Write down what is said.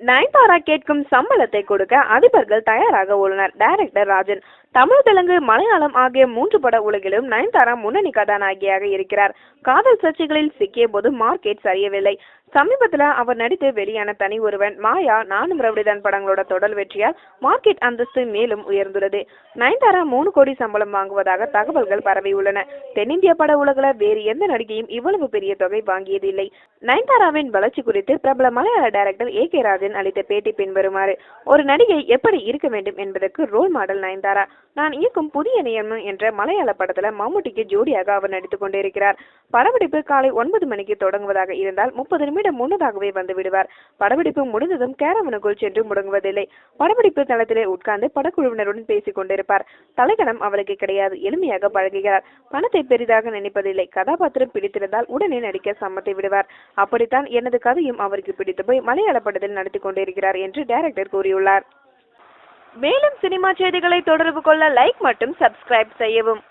நயன்தாரா கேட்கும் சம்பளத்தை கொடுக்க அதிபர்கள் தயாராக உள்ளனர். டைரக்டர் ராஜன் தமிழ் தெலுங்கு மலையாளம் ஆகிய மூன்று பட உலகிலும் நயன்தாரா முன்னணி கதாநாயகியாக இருக்கிறார். காதல் சர்ச்சைகளில் சிக்கிய போது மார்க்கெட் சரியவில்லை. சமீபத்துல அவர் நடித்து வெளியான தனி ஒருவன் மாயா நானும் ரவுடிதான் படங்களோட தொடர் வெற்றியால் மார்க்கெட் அந்தஸ்து மேலும் உயர்ந்துள்ளது. நயன்தாரா மூணு கோடி சம்பளம் வாங்குவதாக தகவல்கள் பரவியுள்ளன தென்னிந்திய பட உலகில் வேறு எந்த நடிகையும் இவ்வளவு பெரிய தொகை வாங்கியதில்லை. நயன்தாராவின் வளர்ச்சி குறித்து பிரபல மலையாள டைரக்டர் ஏ கே ராஜன் அளித்த பேட்டி பின்வருமாறு ஒரு நடிகை எப்படி இருக்க வேண்டும் என்பதற்கு ரோல் மாடல் நயன்தாரா நான் இயக்கும் புதிய நியமம் என்ற மலையாள படத்துல மம்முட்டிக்கு ஜோடியாக அவர் நடித்துக் கொண்டிருக்கிறார். படப்பிடிப்பு காலை ஒன்பது மணிக்கு தொடங்குவதாக இருந்தால் முப்பது நிமிடம் முன்னதாகவே வந்து விடுவார் படப்பிடிப்பு முடிந்ததும் கேரவனுக்குள் சென்று முடங்குவதில்லை. படப்பிடிப்பு தளத்திலே உட்கார்ந்து படக்குழுவினருடன் பேசிக் கொண்டிருப்பார். தலைகணம் அவளுக்கு கிடையாது. எளிமையாக பழகுகிறார். பணத்தை பெரிதாக நினைப்பதில்லை. கதாபாத்திரம் பிடித்திருந்தால் உடனே நடிக்க சம்மத்தை விடுவார். அப்படித்தான் எனது கதையும் அவருக்கு பிடித்து போய் மலையாள படத்தில் நடத்தி கொண்டிருக்கிறார் என்று டைரக்டர் கூறியுள்ளார். மேலும் சினிமா செய்திகளை தொடர்பு கொள்ள லைக் மற்றும் சப்ஸ்கிரைப் செய்யவும்.